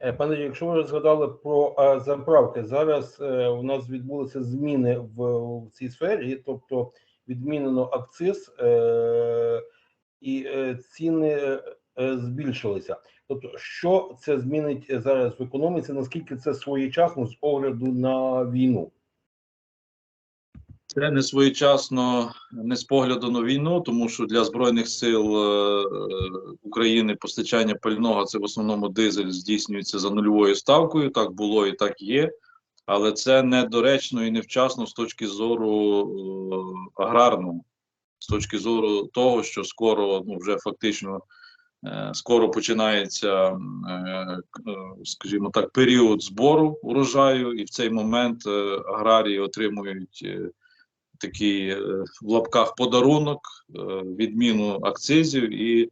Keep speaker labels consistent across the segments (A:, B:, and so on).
A: Е, Пане, якщо ви згадали про е, заправки, зараз е, у нас відбулися зміни в, в цій сфері, тобто відмінено акциз і ціни збільшилися. Тобто, що це змінить зараз в економіці? Наскільки це своєчасно з огляду на війну?
B: Це не своєчасно не з погляду на війну, тому що для збройних сил е, України постачання пального це в основному дизель здійснюється за нульовою ставкою. Так було і так є. Але це недоречно і невчасно з точки зору е, аграрного, з точки зору того, що скоро, ну вже фактично, е, скоро починається, скажімо так, період збору урожаю, і в цей момент аграрії отримують. Такий е, в лапках подарунок, е, відміну акцизів, і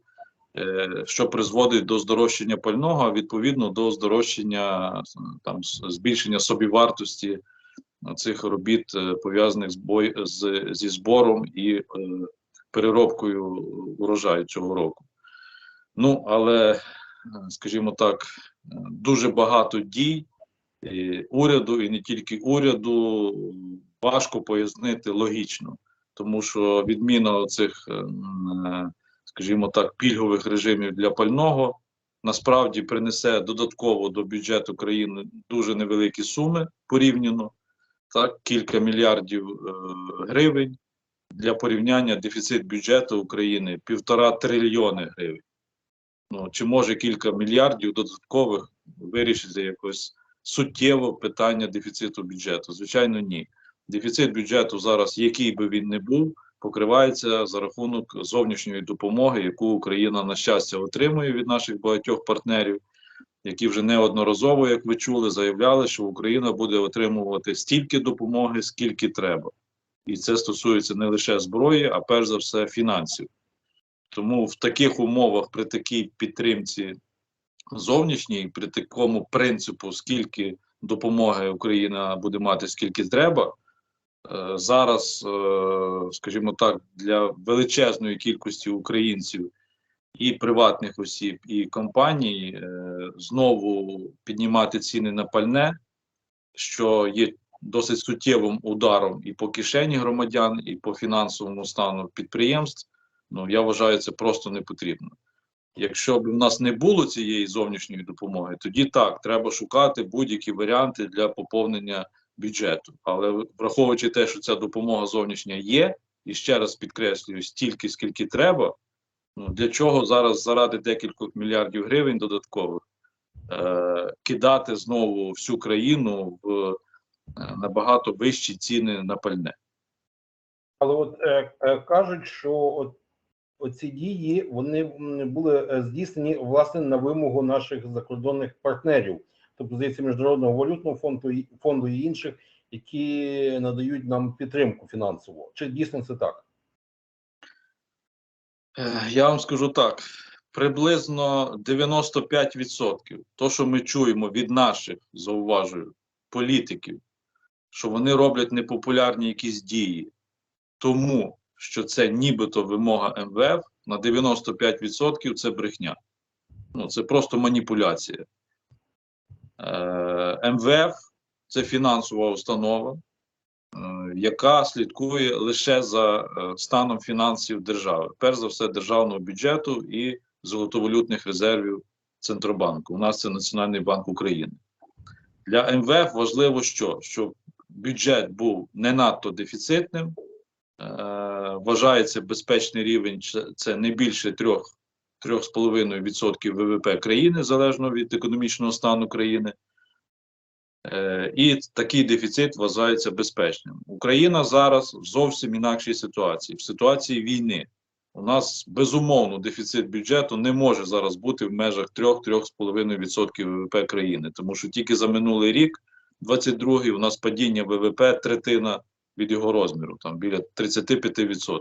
B: е, що призводить до здорожчання пального, відповідно до здорожчання там збільшення собівартості цих робіт, пов'язаних з бой з, зі збором і переробкою урожаю цього року. Ну, але, скажімо так, дуже багато дій і уряду, і не тільки уряду, важко пояснити логічно, тому що відміна цих, скажімо так, пільгових режимів для пального насправді принесе додатково до бюджету країни дуже невеликі суми порівняно, так, кілька мільярдів е, гривень. Для порівняння дефіцит бюджету України півтора трильйони гривень. Ну, чи може кілька мільярдів додаткових вирішити якось суттєво питання дефіциту бюджету? Звичайно, ні. Дефіцит бюджету зараз, який би він не був, покривається за рахунок зовнішньої допомоги, яку Україна на щастя отримує від наших багатьох партнерів, які вже неодноразово, як ви чули, заявляли, що Україна буде отримувати стільки допомоги, скільки треба. І це стосується не лише зброї, а перш за все фінансів. Тому в таких умовах, при такій підтримці зовнішній, при такому принципу, скільки допомоги Україна буде мати, скільки треба, зараз, е, скажімо так, для величезної кількості українців і приватних осіб, і компаній е, знову піднімати ціни на пальне, що є досить суттєвим ударом і по кишені громадян, і по фінансовому стану підприємств. Ну я вважаю, це просто не потрібно. Якщо б в нас не було цієї зовнішньої допомоги, тоді так, треба шукати будь-які варіанти для поповнення бюджету. Але враховуючи те, що ця допомога зовнішня є, і ще раз підкреслюю, стільки, скільки треба, ну для чого зараз заради декількох мільярдів гривень додаткових е, кидати знову всю країну в е, набагато вищі ціни на пальне?
A: Але от е, е, кажуть, що от оці дії вони були е, здійснені власне на вимогу наших закордонних партнерів, тобто здається, міжнародного валютного фонду фонду і інших, які надають нам підтримку фінансову. Чи дійсно це так?
B: Е, Я вам скажу так: приблизно 95% то, що ми чуємо від наших, зауважую, політиків, що вони роблять непопулярні якісь дії, тому що це нібито вимога МВФ, на 95% це брехня. Ну, це просто маніпуляція. Е, МВФ це фінансова установа, е, яка слідкує лише за е, станом фінансів держави, перш за все, державного бюджету і золотовалютних резервів Центробанку. У нас це Національний банк України. Для МВФ важливо, що? щоб бюджет був не надто дефіцитним, вважається безпечний рівень це не більше 3, 3,5% ВВП країни, залежно від економічного стану країни. Е, і такий дефіцит вважається безпечним. Україна зараз в зовсім інакшій ситуації, в ситуації війни. У нас безумовно дефіцит бюджету не може зараз бути в межах 3-3,5% ВВП країни, тому що тільки за минулий рік, 22-й, у нас падіння ВВП третина від його розміру, там біля 35%.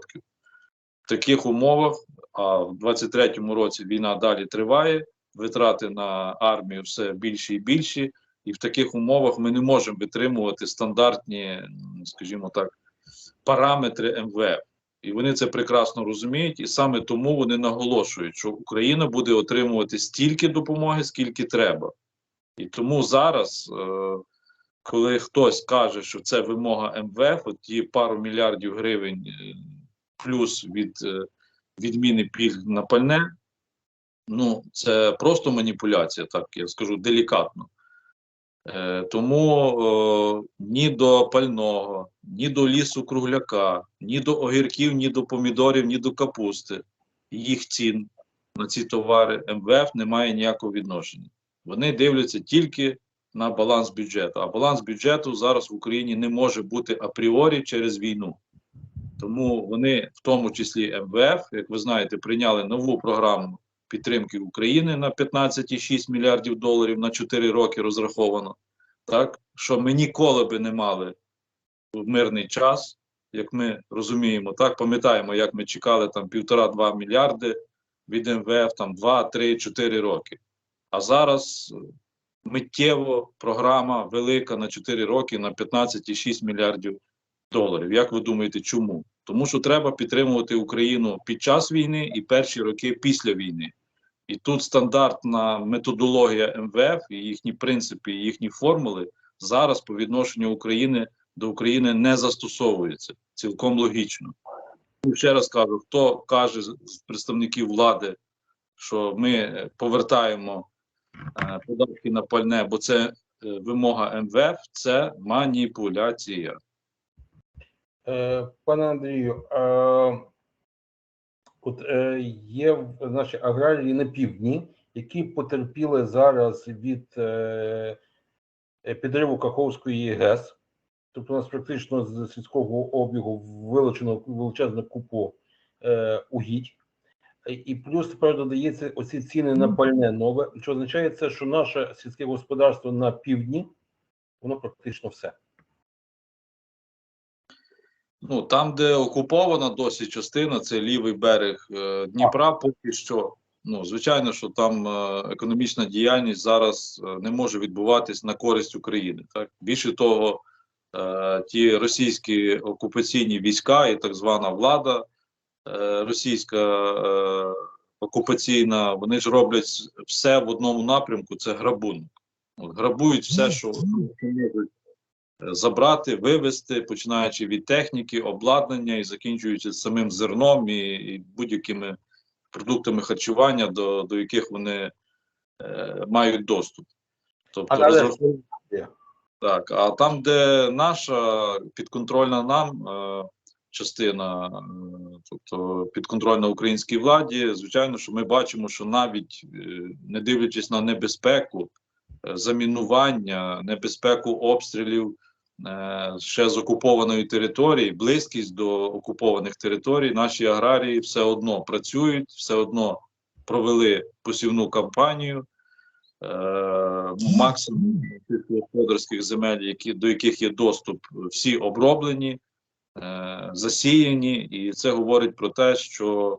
B: В таких умовах, а в 23-му році війна далі триває, витрати на армію все більші і більші. І в таких умовах ми не можемо витримувати стандартні, скажімо так, параметри МВФ. І вони це прекрасно розуміють, і саме тому вони наголошують, що Україна буде отримувати стільки допомоги, скільки треба. І тому зараз, е, коли хтось каже, що це вимога МВФ, от ті пару мільярдів гривень е, плюс від е, відміни пільг на пальне, ну це просто маніпуляція, так я скажу делікатно. Е, тому е, ні до пального, ні до лісу кругляка, ні до огірків, ні до помідорів, ні до капусти, їх цін на ці товари МВФ не має ніякого відношення. Вони дивляться тільки на баланс бюджету. А баланс бюджету зараз в Україні не може бути апріорі через війну. Тому вони, в тому числі МВФ, як ви знаєте, прийняли нову програму підтримки України на 15,6 мільярдів доларів на 4 роки розраховано. Так, що ми ніколи би не мали в мирний час, як ми розуміємо, так пам'ятаємо, як ми чекали там півтора-два мільярди від МВФ там 2, 3, 4 роки. А зараз миттєво програма велика на 4 роки на 15,6 мільярдів доларів. Як ви думаєте, чому? Тому що треба підтримувати Україну під час війни і перші роки після війни. І тут стандартна методологія МВФ і їхні принципи, і їхні формули зараз по відношенню України до України не застосовуються. Цілком логічно. Ну, Ще раз кажу, хто каже з представників влади, що ми повертаємо е, податки на пальне, бо це е, вимога МВФ, це маніпуляція.
A: Е, Пане Андрію, е, от е, є наші аграрії на півдні, які потерпіли зараз від підриву Каховської ГЕС. Тобто у нас практично з сільського обігу вилучено величезну купу е, угідь. І плюс тепер додається оці ціни на пальне нове, що означає це, що наше сільське господарство на півдні, воно практично все.
B: Ну там, де окупована досі частина, це лівий берег е, Дніпра. Поки що, ну звичайно, що там е, економічна діяльність зараз е, не може відбуватись на користь України. Так більше того, е, ті російські окупаційні війська і так звана влада е, російська е, окупаційна, вони ж роблять все в одному напрямку. Це грабунок. От, грабують все, що, можуть забрати, вивезти, починаючи від техніки, обладнання і закінчуючи самим зерном і, і будь-якими продуктами харчування, до, до яких вони е, мають доступ. Тобто
A: А
B: так, а там, де наша підконтрольна нам е, частина, е, тобто підконтрольна українській владі, звичайно, що ми бачимо, що навіть е, не дивлячись на небезпеку, е, замінування, небезпеку обстрілів ще з окупованої території, близькість до окупованих територій, наші аграрії все одно працюють, все одно провели посівну кампанію. Е, максимум сільськогосподарських земель, які, до яких є доступ, всі оброблені, е, засіяні, і це говорить про те, що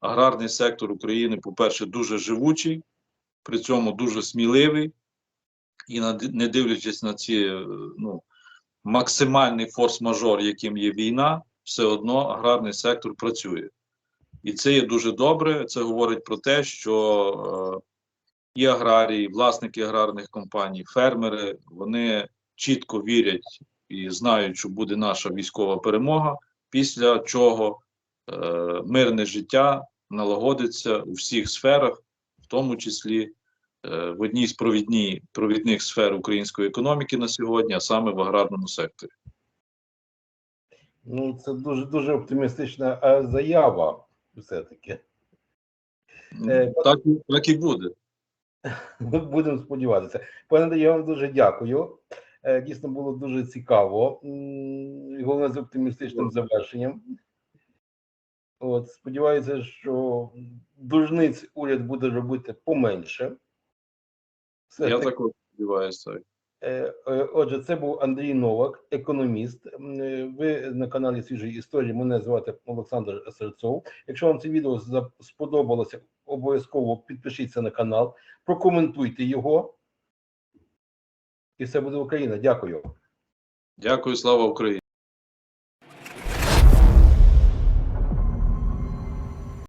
B: аграрний сектор України, по-перше, дуже живучий, при цьому дуже сміливий, і не дивлячись на ці е, ну, максимальний форс-мажор, яким є війна, все одно аграрний сектор працює. І це є дуже добре. Це говорить про те, що е, і аграрії, власники аграрних компаній, фермери, вони чітко вірять і знають, що буде наша військова перемога, після чого е, мирне життя налагодиться у всіх сферах, в тому числі в одній з провідні, провідних сфер української економіки на сьогодні, а саме в аграрному секторі.
A: Ну, це дуже дуже оптимістична е, заява, все-таки. Е,
B: Так, так і буде.
A: Будемо сподіватися. Пане я вам дуже дякую. Е, Дійсно було дуже цікаво. І Головне з оптимістичним завершенням. От, сподіваюся, що дужниць уряд буде робити поменше. Все
B: Я також сподіваюся.
A: Е, е, Отже, це був Андрій Новак, економіст. Е, Ви на каналі Свіжої історії. Мене звати Олександр Серцов. Якщо вам це відео сподобалося, обов'язково підпишіться на канал, прокоментуйте його. І все буде Україна. Дякую.
B: Дякую, слава Україні.